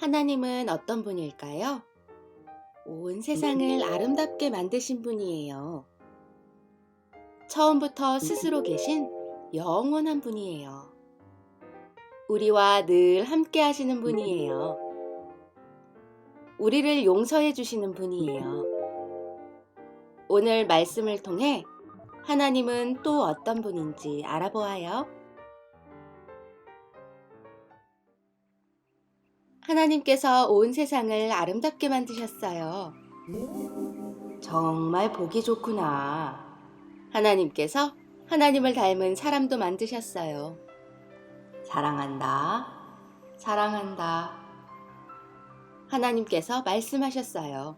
하나님은 어떤 분일까요? 온 세상을 아름답게 만드신 분이에요. 처음부터 스스로 계신 영원한 분이에요. 우리와 늘 함께 하시는 분이에요. 우리를 용서해 주시는 분이에요. 오늘 말씀을 통해 하나님은 또 어떤 분인지 알아보아요. 하나님께서 온 세상을 아름답게 만드셨어요. 정말 보기 좋구나. 하나님께서 하나님을 닮은 사람도 만드셨어요. 사랑한다. 사랑한다. 하나님께서 말씀하셨어요.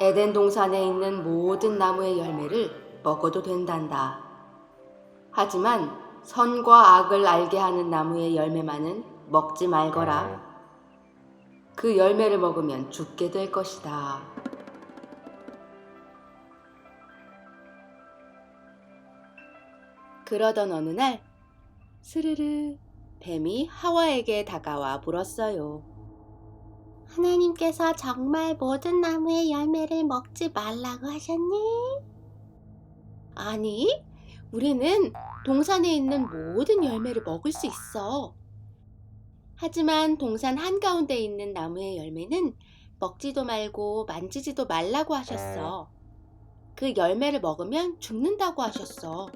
에덴 동산에 있는 모든 나무의 열매를 먹어도 된단다. 하지만 선과 악을 알게 하는 나무의 열매만은 먹지 말거라. 그 열매를 먹으면 죽게 될 것이다. 그러던 어느 날 스르르 뱀이 하와에게 다가와 물었어요. 하나님께서 정말 모든 나무의 열매를 먹지 말라고 하셨니? 아니, 우리는 동산에 있는 모든 열매를 먹을 수 있어. 하지만 동산 한가운데 있는 나무의 열매는 먹지도 말고 만지지도 말라고 하셨어. 그 열매를 먹으면 죽는다고 하셨어.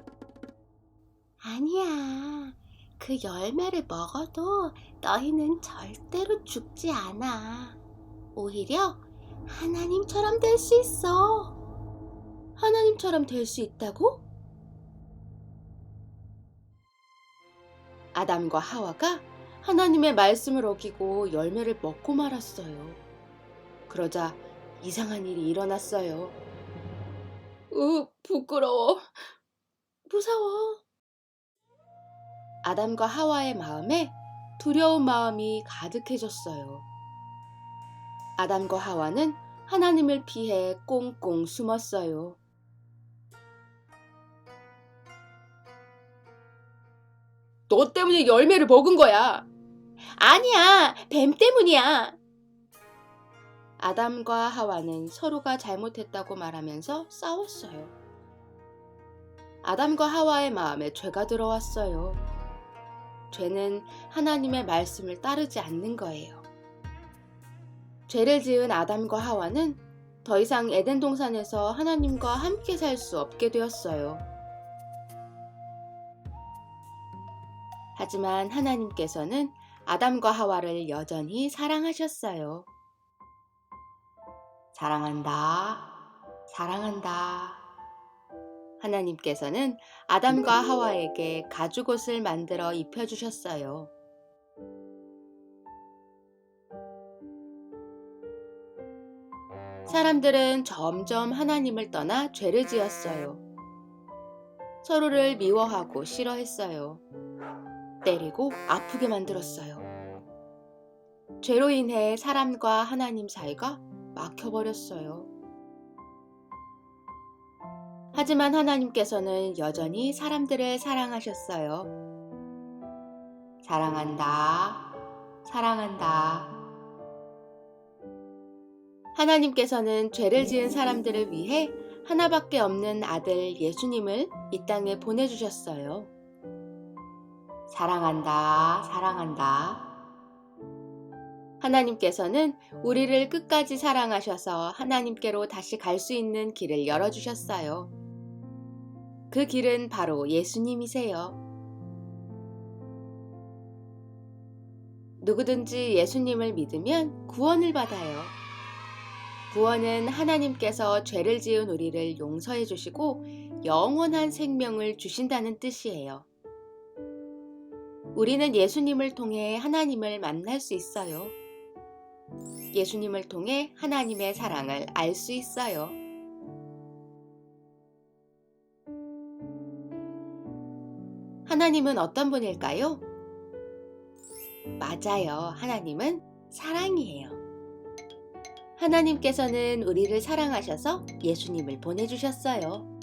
아니야. 그 열매를 먹어도 너희는 절대로 죽지 않아. 오히려 하나님처럼 될 수 있어. 하나님처럼 될 수 있다고? 아담과 하와가 하나님의 말씀을 어기고 열매를 먹고 말았어요. 그러자 이상한 일이 일어났어요. 으, 부끄러워. 무서워. 아담과 하와의 마음에 두려운 마음이 가득해졌어요. 아담과 하와는 하나님을 피해 꽁꽁 숨었어요. 너 때문에 열매를 먹은 거야. 아니야, 뱀 때문이야. 아담과 하와는 서로가 잘못했다고 말하면서 싸웠어요. 아담과 하와의 마음에 죄가 들어왔어요. 죄는 하나님의 말씀을 따르지 않는 거예요. 죄를 지은 아담과 하와는 더 이상 에덴 동산에서 하나님과 함께 살 수 없게 되었어요. 하지만 하나님께서는 아담과 하와를 여전히 사랑하셨어요. 사랑한다. 사랑한다. 하나님께서는 아담과 하와에게 가죽옷을 만들어 입혀주셨어요. 사람들은 점점 하나님을 떠나 죄를 지었어요. 서로를 미워하고 싫어했어요. 때리고 아프게 만들었어요. 죄로 인해 사람과 하나님 사이가 막혀버렸어요. 하지만 하나님께서는 여전히 사람들을 사랑하셨어요. 사랑한다. 사랑한다. 하나님께서는 죄를 지은 사람들을 위해 하나밖에 없는 아들 예수님을 이 땅에 보내주셨어요. 사랑한다. 사랑한다. 하나님께서는 우리를 끝까지 사랑하셔서 하나님께로 다시 갈 수 있는 길을 열어주셨어요. 그 길은 바로 예수님이세요. 누구든지 예수님을 믿으면 구원을 받아요. 구원은 하나님께서 죄를 지은 우리를 용서해 주시고 영원한 생명을 주신다는 뜻이에요. 우리는 예수님을 통해 하나님을 만날 수 있어요. 예수님을 통해 하나님의 사랑을 알 수 있어요. 하나님은 어떤 분일까요? 맞아요. 하나님은 사랑이에요. 하나님께서는 우리를 사랑하셔서 예수님을 보내주셨어요.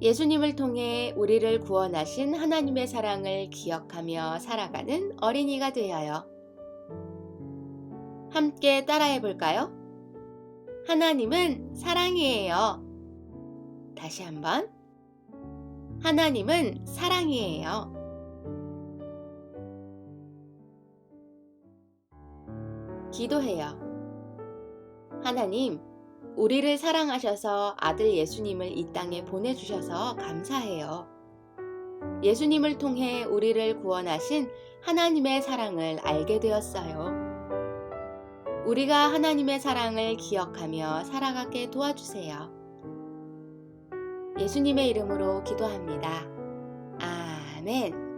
예수님을 통해 우리를 구원하신 하나님의 사랑을 기억하며 살아가는 어린이가 되어요. 함께 따라해 볼까요? 하나님은 사랑이에요. 다시 한번. 하나님은 사랑이에요. 기도해요. 하나님, 우리를 사랑하셔서 아들 예수님을 이 땅에 보내주셔서 감사해요. 예수님을 통해 우리를 구원하신 하나님의 사랑을 알게 되었어요. 우리가 하나님의 사랑을 기억하며 살아가게 도와주세요. 예수님의 이름으로 기도합니다. 아멘.